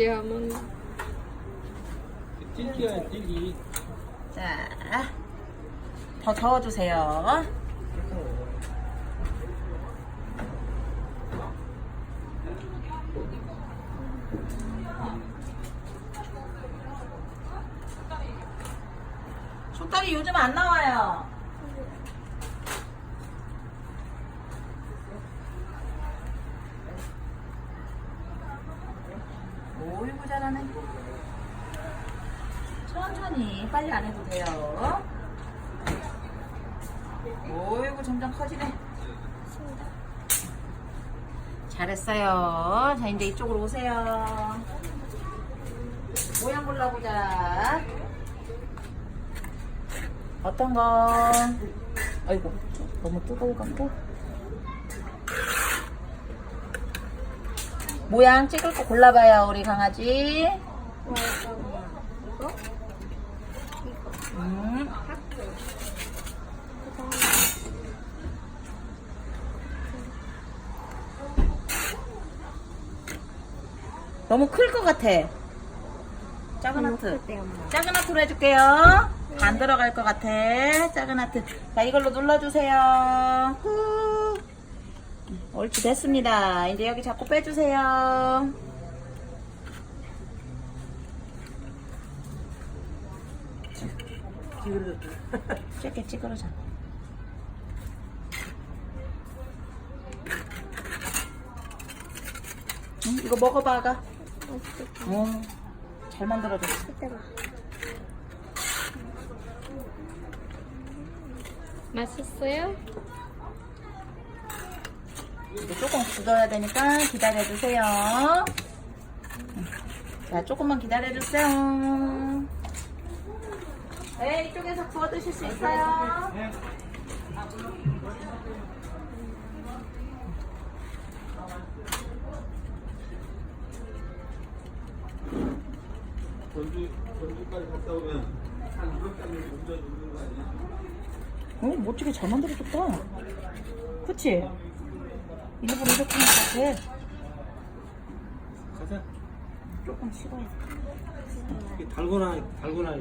지하면 찔기야 찔기 자, 더 저어주세요. 속다리 요즘 안 나와요. 오이고 잘하네. 천천히 빨리 안 해도 돼요. 오이고 점점 커지네. 잘했어요. 자 이제 이쪽으로 오세요. 모양 골라보자. 어떤 거? 아이고 너무 뜨거워갖고. 모양 찍을 거 골라봐요 우리 강아지. 음. 너무 클 것 같아. 작은 하트. 작은 하트로 해줄게요. 안 들어갈 것 같아. 작은 하트. 자, 이걸로 눌러주세요. 후. 옳지, 됐습니다. 이제 여기 자꾸 빼주세요. 짧게 찌그러져. 응, 이거 먹어봐, 아가. 어, 잘 만들어졌어. 맛있어요? 이제 조금 굳어야 되니까 기다려주세요. 자, 조금만 기다려주세요. 네, 이쪽에서 구워 드실 수 있어요. 전주 전주까지 갔다 오면 한 200장을 운전 누르는 거 아니야? 어, 멋지게 잘 만들어줬다. 그치? 일부러 이렇게 한것 같아. 가자 조금 식어야 돼. 달고나 달고나